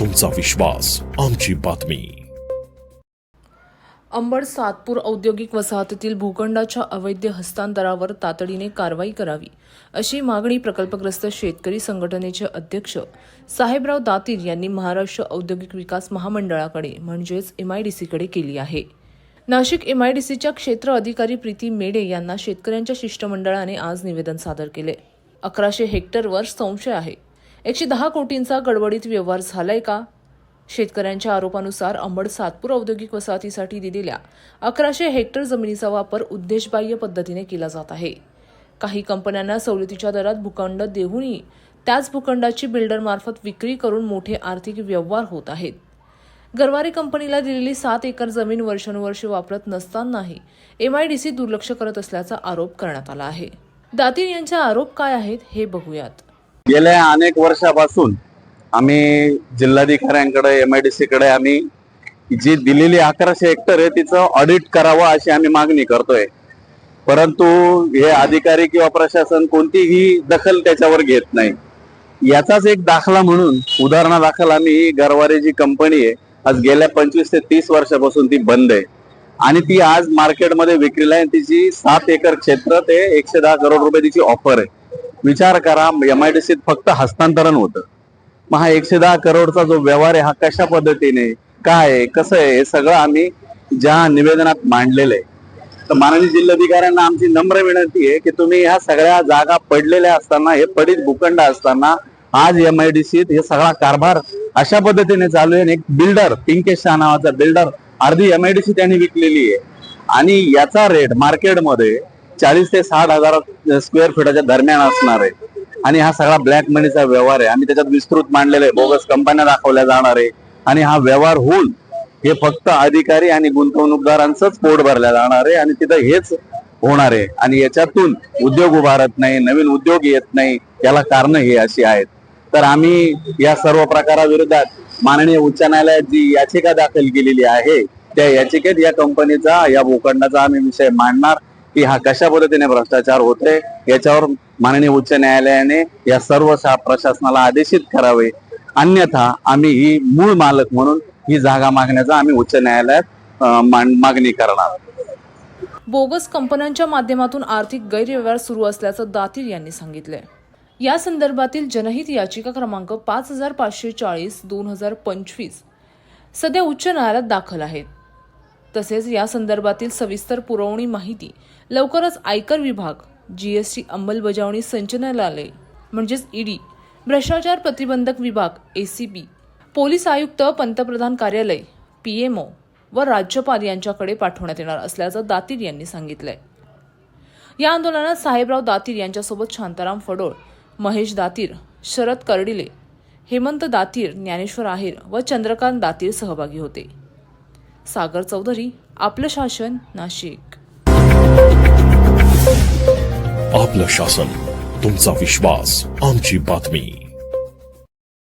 तुमचा विश्वास आमची बातमी. अंबड सातपूर औद्योगिक वसाहतीतील भूखंडाच्या अवैध हस्तांतरावर तातडीने कारवाई करावी अशी मागणी प्रकल्पग्रस्त शेतकरी संघटनेचे अध्यक्ष साहेबराव दातीर यांनी महाराष्ट्र औद्योगिक विकास महामंडळाकडे म्हणजेच एमआयडीसीकडे केली आहे. नाशिक एमआयडीसीच्या क्षेत्र अधिकारी प्रीती मेडे यांना शेतकऱ्यांच्या शिष्टमंडळाने आज निवेदन सादर केले. अकराशे हेक्टरवर संशय आहे. एकशे दहा कोटींचा गडबडीत व्यवहार झालाय का? शेतकऱ्यांच्या आरोपानुसार अंबड सातपूर औद्योगिक वसाहतीसाठी दिलेल्या अकराशे हेक्टर जमिनीचा वापर उद्देशबाह्य पद्धतीने केला जात आहे. काही कंपन्यांना सवलतीच्या दरात भूखंड देऊनही त्याच भूखंडाची बिल्डरमार्फत विक्री करून मोठे आर्थिक व्यवहार होत आहेत. गरवारे कंपनीला दिलेली सात एकर जमीन वर्षानुवर्ष वापरत नसतानाही एमआयडीसी दुर्लक्ष करत असल्याचा आरोप करण्यात आला आहे. दातीर यांचे आरोप काय आहेत हे बघूयात. गेल्या अनेक वर्षापासून आम्ही जिल्हाधिकाऱ्यांकडे एम आय डी सी कडे आम्ही जी दिलेली अकराशे हेक्टर आहे तिचं ऑडिट करावं अशी आम्ही मागणी करतोय. परंतु हे अधिकारी किंवा प्रशासन कोणतीही दखल त्याच्यावर घेत नाही. याचाच एक दाखला म्हणून उदाहरणादाखल आम्ही ही गरवारे जी कंपनी आहे आज गेल्या पंचवीस ते तीस वर्षापासून ती बंद आहे. आणि ती आज मार्केटमध्ये विक्रीला आहे तिची सात एकर क्षेत्र ते एकशे दहा करोड रुपये तिची ऑफर आहे. विचार करा एम आयडीसीत फक्त हस्तांतरण होतं. मग हा एकशे दहा करोडचा जो व्यवहार आहे हा कशा पद्धतीने काय आहे कसं आहे हे सगळं आम्ही ज्या निवेदनात मांडलेलं आहे. तर माननीय जिल्हाधिकाऱ्यांना आमची नम्र विनंती आहे की तुम्ही ह्या सगळ्या जागा पडलेल्या असताना हे पडीत भूखंड असताना आज एम आय डी सीत हे सगळा कारभार अशा पद्धतीने चालू आहे आणि एक बिल्डर पिंकेश शाह नावाचा बिल्डर अर्धी एम आय डी सी त्यांनी विकलेली आहे. आणि याचा रेट मार्केटमध्ये चाळीस ते साठ हजार स्क्वेअर फीटाच्या दरम्यान असणार आहे. आणि हा सगळा ब्लॅक मनीचा व्यवहार आहे. आम्ही त्याच्यात विस्तृत मांडलेला आहे. बोगस कंपन्या दाखवल्या जाणार आहे. आणि हा व्यवहार होऊन हे फक्त अधिकारी आणि गुंतवणूकदारांचंच पोट भरल्या जाणार आहे. आणि तिथं हेच होणार आहे. आणि याच्यातून उद्योग उभारत नाही नवीन उद्योग येत नाही. याला कारण हे अशी आहेत. तर आम्ही या सर्व प्रकाराविरोधात माननीय उच्च न्यायालयात जी याचिका दाखल केलेली आहे त्या याचिकेत या कंपनीचा या भूखंडाचा आम्ही विषय मांडणार. की हा कशा पद्धतीने भ्रष्टाचार होतोय याच्यावर माननीय उच्च न्यायालयाने या सर्व प्रशासनाला आदेशित करावे. अन्यथा आम्ही ही मूळ मालक म्हणून ही जागा मागण्याचा आम्ही उच्च न्यायालयात मागणी करणार. बोगस कंपन्यांच्या माध्यमातून आर्थिक गैरव्यवहार सुरू असल्याचं दातीर यांनी सांगितलंय. या संदर्भातील जनहित याचिका क्रमांक पाच हजार पाचशे चाळीस दोन हजार पंचवीस सध्या उच्च न्यायालयात दाखल आहेत. तसेच या संदर्भातील सविस्तर पुरवणी माहिती लवकरच आयकर विभाग जीएसटी अंमलबजावणी संचालनालय म्हणजेच ईडी भ्रष्टाचार प्रतिबंधक विभाग एसीबी पोलीस आयुक्त पंतप्रधान कार्यालय पीएमओ व राज्यपाल यांच्याकडे पाठवण्यात येणार असल्याचं दातीर यांनी सांगितलंय. या आंदोलनात साहेबराव दातीर यांच्यासोबत शांताराम फडोळ महेश दातीर शरद कर्डिले हेमंत दातीर ज्ञानेश्वर आहेर व चंद्रकांत दातीर सहभागी होते. सागर चौधरी आपलं शासन नाशिक. आपलं शासन तुमचा विश्वास आमची बातमी.